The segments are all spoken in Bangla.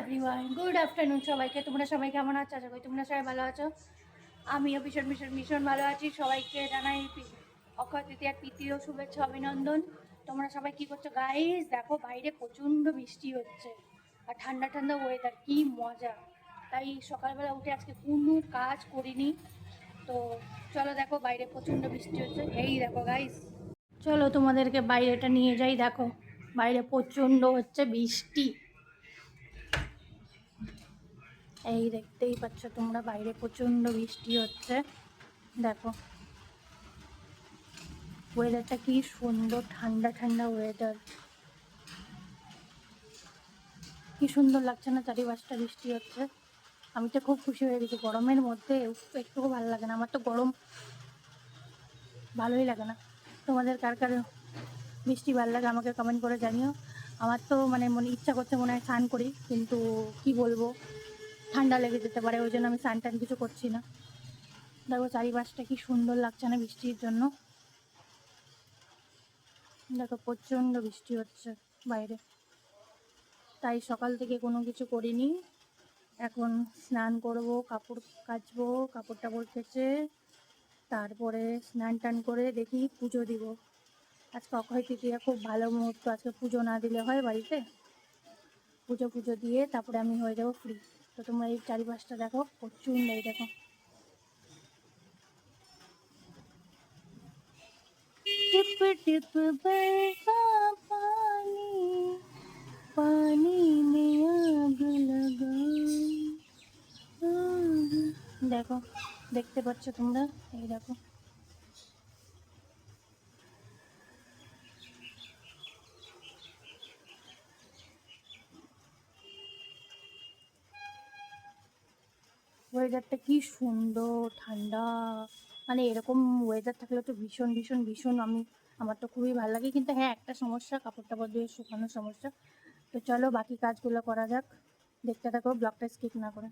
এভরিওয়ান গুড আফটারনুন সবাইকে। তোমরা সবাই কেমন আছো? আশা করি তোমরা সবাই ভালো আছো। আমিও ভীষণ ভীষণ ভীষণ ভালো আছি। সবাইকে জানাই অক্ষয় তৃতীয়ার প্রীতীয় শুভেচ্ছা, অভিনন্দন। তোমরা সবাই কি করছ? গাইস দেখো বাইরে প্রচণ্ড বৃষ্টি হচ্ছে। আর ঠান্ডা ঠান্ডা ওয়েদার কি মজা। তাই সকালবেলা উঠে আজকে কোনো কাজ করিনি। তো চলো দেখো বাইরে প্রচণ্ড বৃষ্টি হচ্ছে। এই দেখো গাইস চলো তোমাদেরকে বাইরেটা নিয়ে যাই। দেখো, বাইরে প্রচণ্ড হচ্ছে বৃষ্টি। এই দেখতেই পাচ্ছ তোমরা, বাইরে প্রচণ্ড বৃষ্টি হচ্ছে। দেখো ওয়েদারটা কি সুন্দর, ঠান্ডা ঠান্ডা ওয়েদার কি সুন্দর লাগছে না চারিপাশটা বৃষ্টি হচ্ছে। আমি তো খুব খুশি হয়ে গেছি, গরমের মধ্যে একটুকু ভালো লাগে না। আমার তো গরম ভালোই লাগে না। তোমাদের কার কার বৃষ্টি ভালো লাগে আমাকে কমেন্ট করে জানিও। আমার তো মানে মনে ইচ্ছা করছে মনে হয় স্নান করি, কিন্তু কি বলব? ঠান্ডা লেগে যেতে পারে, ওই জন্য আমি স্নান টান কিছু করছি না। দেখো চারিপাশটা কি সুন্দর লাগছে না বৃষ্টির জন্য। দেখো প্রচণ্ড বৃষ্টি হচ্ছে বাইরে। তাই সকাল থেকে কোনো কিছু করিনি। এখন স্নান করব, কাপড় কাচবো, কাপড় টাপড় কেচে, তারপরে স্নান টান করে দেখি পুজো দিব। আজকে অক্ষয় তৃতীয়া খুব ভালো মুহূর্ত, আজকে পুজো না দিলে হয় বাড়িতে? পুজো পুজো দিয়ে তারপরে আমি হয়ে যাব ফ্রি তো তোমরা এই চারিপাশটা দেখো প্রচুর নেই দেখো। টিপ টিপ পানি পানি মে আগ লাগা দেখো, দেখতে পাচ্ছ তোমরা? এই দেখো। ওয়েদারটা কি সুন্দর, ঠান্ডা। মানে এরকম ওয়েদার থাকলে তো ভীষণ ভীষণ ভীষণ আমি, আমার তো খুবই ভালো লাগে। কিন্তু হ্যাঁ একটা সমস্যা কাপড় টাপড় দিয়ে শুকানোর সমস্যা। তো চলো বাকি কাজগুলো করা যাক। দেখতে থাকো, ব্লগটা স্কিপ না করে।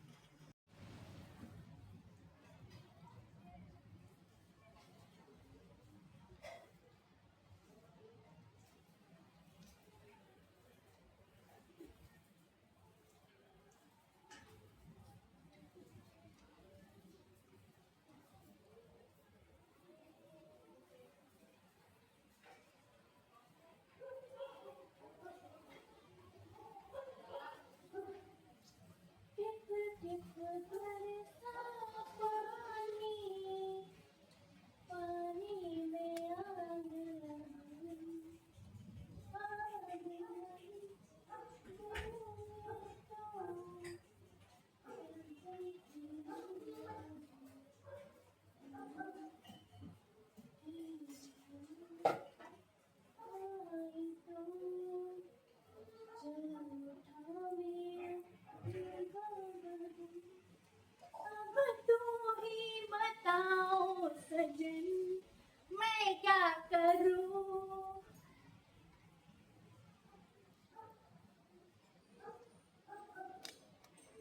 পারো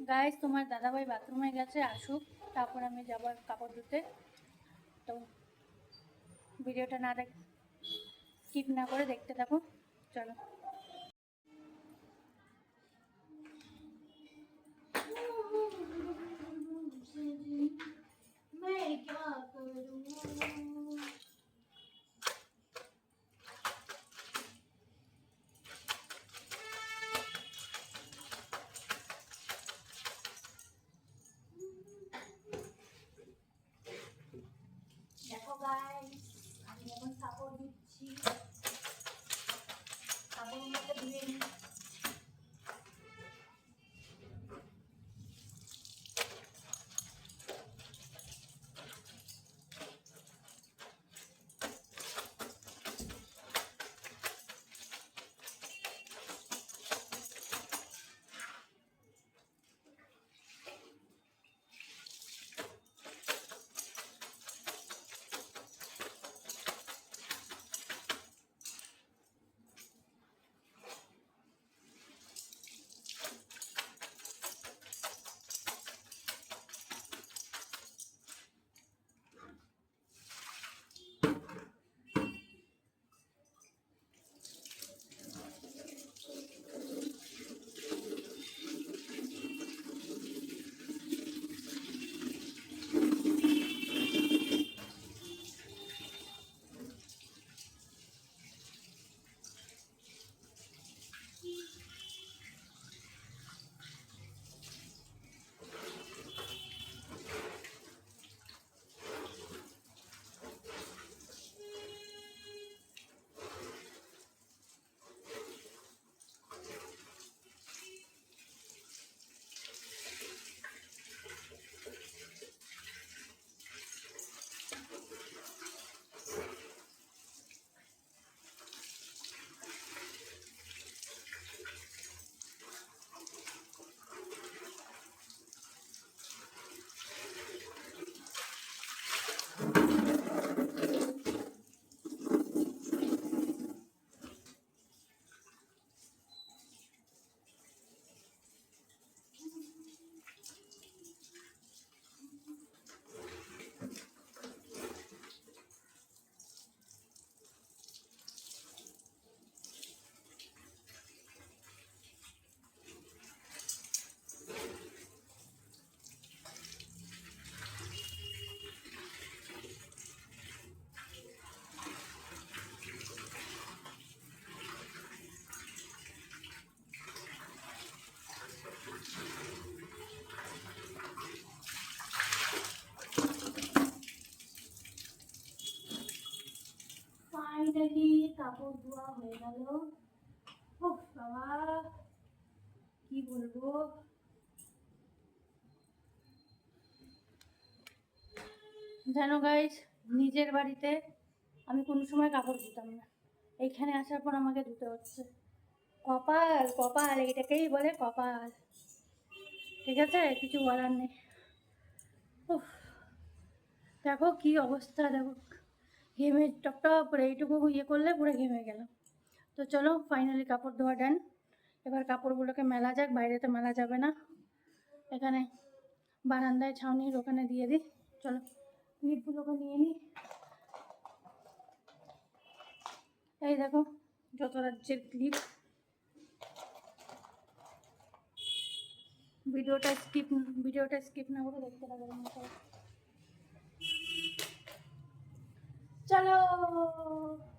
গাইজ তোমার দাদাভাই বাথরুমে গেছে, আসুক। তারপর আমি যাব কাপড় ধুতে। তো ভিডিওটা না দেখ স্কিপ না করে দেখতে থাকো। চলো। 我们差不多一起。ফাইনালি কাপড় ধোয়া হয়ে গেল? বাবা, কি বলব? জানো গাইজ নিজের বাড়িতে আমি কোনো সময় কাপড় ধুতাম না। এইখানে আসার পর আমাকে ধুতে হচ্ছে। কপাল কপাল, এটাকেই বলে কপাল। ঠিক আছে? কিছু বলার নেই। দেখো কি অবস্থা, দেখো। ঘেমে টপ টপ করে এইটুকু ইয়ে করলে পুরো ঘেমে গেল তো চলো ফাইনালি কাপড় ধোয়া ডান এবার কাপড়গুলোকে মেলা যাক, বাইরে তো মেলা যাবে না। এখানে বারান্দায় ছাউনির ওখানে দিয়ে দিই। চলো ক্লিপগুলোকে নিয়ে নিই। এই দেখো, যত রাজ্যের ক্লিপ ভিডিওটা স্কিপ ভিডিওটা স্কিপ না করে দেখতে লাগবে চলো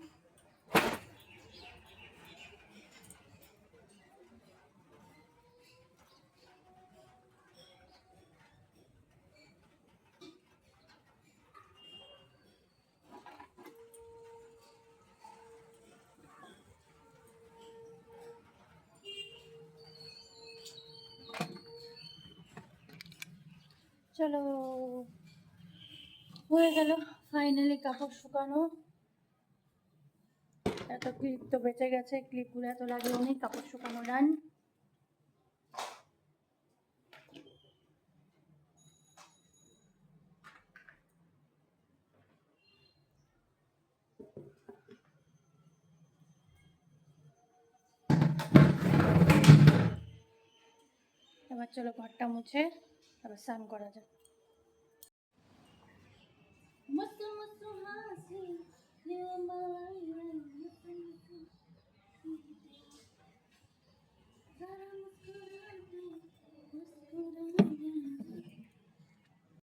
চলো। হয়ে গেল ফাইনালি কাপড় শুকানো। এত ক্লিপ তো বেঁচে গেছে ক্লিপগুলো এত লাগেও নি, কাপড় শুকানো ডান এবার চলো ঘরটা মুছে। আবার স্নান করা যাক